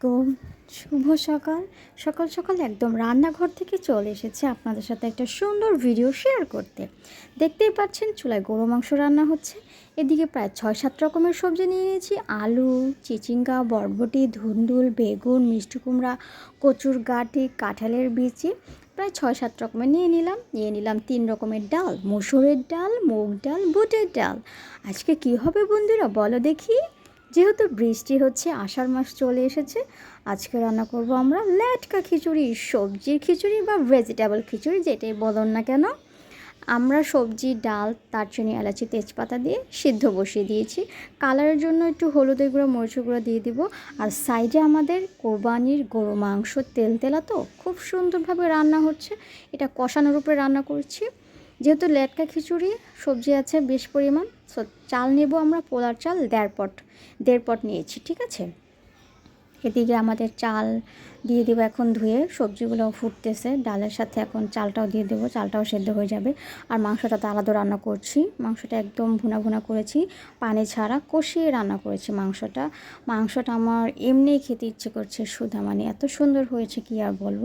আলাইকুম শুভ সকাল। সকাল সকাল একদম রান্নাঘর থেকে চলে এসেছে আপনাদের সাথে একটা সুন্দর ভিডিও শেয়ার করতে। দেখতেই পাচ্ছেন চুলায় গরু মাংস রান্না হচ্ছে। এদিকে প্রায় ছয় সাত রকমের সবজি নিয়ে নিয়েছি। আলু, চিচিঙ্গা, বরবটি, ধুন্দুল, বেগুন, মিষ্টি কুমড়া, কচুর গাঁটি, কাঁঠালের বিচি। প্রায় ছয় সাত রকমের নিয়ে নিলাম। নিয়ে নিলাম তিন রকমের ডাল। মসুরের ডাল, মুগ ডাল, বুটের ডাল। আজকে কি হবে বন্ধুরা বলো দেখি। যেহেতু বৃষ্টি হচ্ছে, আষাঢ় মাস চলে এসেছে, আজকে রান্না করব আমরা ল্যাটকা খিচুড়ি, সবজির খিচুড়ি বা ভেজিটেবল খিচুড়ি যেটাই বলুন না কেন। আমরা সবজি, ডাল, দারচিনি, এলাচি, তেজপাতা দিয়ে সিদ্ধ বসিয়ে দিয়েছি। কালারের জন্য একটু হলুদের গুঁড়ো, মরিচের গুঁড়ো দিয়ে দিব। আর সাইডে আমাদের কোরবানির গরু মাংস তেল তেলা তো খুব সুন্দরভাবে রান্না হচ্ছে। এটা কষানোর উপরে রান্না করছি। যেহেতু লেটকা খিচুড়ি, সবজি আছে বেশ পরিমাণ সো চাল নেব আমরা পোলার চাল, দেড় পট দেড় পট নিয়েছি, ঠিক আছে? এদিকে আমাদের চাল দিয়ে দেবো এখন ধুয়ে, সবজিগুলো ফুটতেছে, ডালের সাথে এখন চালটাও দিয়ে দেবো, চালটাও সেদ্ধ হয়ে যাবে। আর মাংসটা তো আলাদা রান্না করছি, মাংসটা একদম ভুনা ভুনা করেছি, পানি ছাড়া কষিয়ে রান্না করেছি মাংসটা। মাংসটা আমার এমনিই খেতে ইচ্ছে করছে সুধা মানে এত সুন্দর হয়েছে কি আর বলব?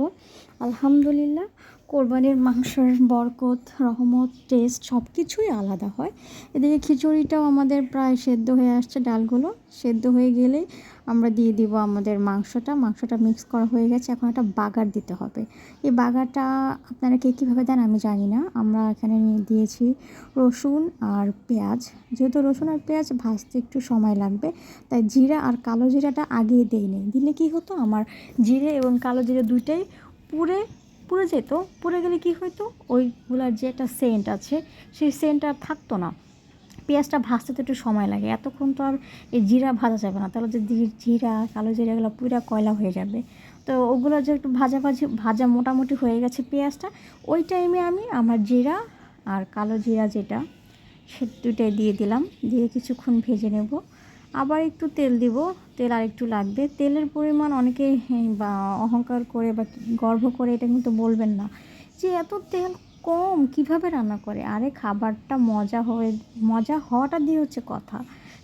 আলহামদুলিল্লাহ কোরবানির মাংসের বরকত, রহমত টেস্ট সব কিছুই আলাদা হয়। এদিকে খিচুড়িটাও আমাদের প্রায় সেদ্ধ হয়ে আসছে ডালগুলো। সেদ্ধ হয়ে গেলেই আমরা দিয়ে দিব আমাদের মাংসটা। মাংসটা মিক্স করা হয়ে গেছে। এখন একটা বাগার দিতে হবে। এই বাগারটা আপনারা কে কীভাবে দেন আমি জানি না। আমরা এখানে নিয়ে দিয়েছি রসুন আর পেঁয়াজ। যেহেতু রসুন আর পেঁয়াজ ভাজতে একটু সময় লাগবে, তাই জিরা আর কালো জিরাটা আগে দিইনি। দিলে কি হতো? আমার জিরে এবং কালো জিরে দুইটাই পুড়ে পুড়ে যেত, পুড়ে গেলে কি হতো ওইগুলার যে একটা সেন্ট আছে, সেই সেন্টটা আর থাকতো না। পেঁয়াজটা ভাজতে তো একটু সময় লাগে। এতক্ষণ তো আর এই জিরা ভাজা যাবে না। তাহলে যে জিরা, কালো জিরাগুলো পুরা কয়লা হয়ে যাবে। তো ওগুলো যে একটু ভাজা ভাজি, ভাজা মোটামুটি হয়ে গেছে পেঁয়াজটা। ওই টাইমে আমি আমার জিরা আর কালো জিরা যেটা, সে দুটাই দিয়ে দিলাম। দিয়ে কিছুক্ষণ ভেজে নেব। আবার একটু তেল দিব। তেল আর একটু লাগবে। তেলের পরিমাণ অনেকে বা অহংকার করে বা গর্ব করে এটা কিন্তু বলবেন না। যে এত তেল কম কীভাবে রান্না করে? আরে খাবারটা মজা হয়ে, মজা হওয়াটা দিয়ে হচ্ছে কথা।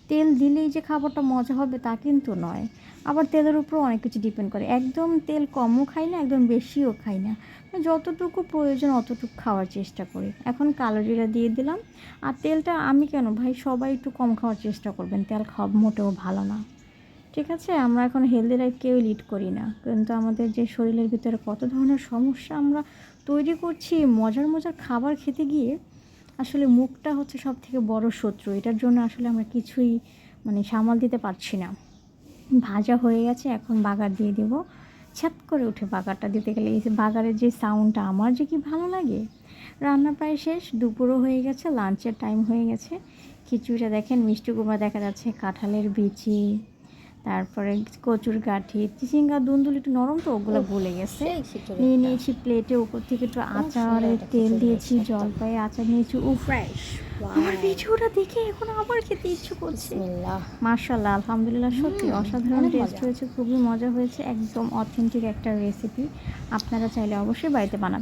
তেল দিলেই যে খাবারটা মজা হবে তা কিন্তু নয়। আবার তেলের উপরও অনেক কিছু ডিপেন্ড করে। একদম তেল কমও খাই না, একদম বেশিও খাই না। যতটুকু প্রয়োজন অতটুকু খাওয়ার চেষ্টা করি। এখন জিরা দিয়ে দিলাম। আর তেলটা আমি কেন? ভাই সবাই একটু কম খাওয়ার চেষ্টা করবেন। তেল খাওয়া মোটেও ভালো না। ঠিক আছে? আমরা এখন হেলদি লাইফ কেউ লিড করি না। কিন্তু আমাদের যে শরীরের ভিতরে কত ধরনের সমস্যা আমরা তৈরি করছি, মজার মজার খাবার খেতে গিয়ে আসলে মুখটা হচ্ছে সব থেকে বড় শত্রু। এটার জন্য আসলে আমরা কিছুই মানে সামাল দিতে পারছি না। ভাজা হয়ে গেছে, এখন বাগার দিয়ে দেবো। ছ্যাত করে উঠে বাগারটা দিতে গেলে এই বাগারের যে সাউন্ডটা আমার যে কি ভালো লাগে? রান্না প্রায় শেষ, দুপুরও হয়ে গেছে লাঞ্চের টাইম হয়ে গেছে। খিচুড়িটা দেখেন, মিষ্টি কুমড়া দেখা যাচ্ছে, কাঁঠালের বিচি। তারপরে কচুর গাঠি চিচিঙ্গা দুন্দুল একটু নরম তো ওগুলো গলে গেছে। নিয়ে নিয়েছি প্লেটে উপর থেকে একটু আচারের তেল দিয়েছি জলপাই আচার নিয়েছি ও ফ্রেশ আমার ভিডিওটা দেখে এখন আবার খেতে ইচ্ছে করছে। মার্শাল্লাহ আলহামদুলিল্লাহ সত্যি অসাধারণ টেস্ট হয়েছে খুবই মজা হয়েছে একদম অথেন্টিক একটা রেসিপি আপনারা চাইলে অবশ্যই বাড়িতে বানাবেন।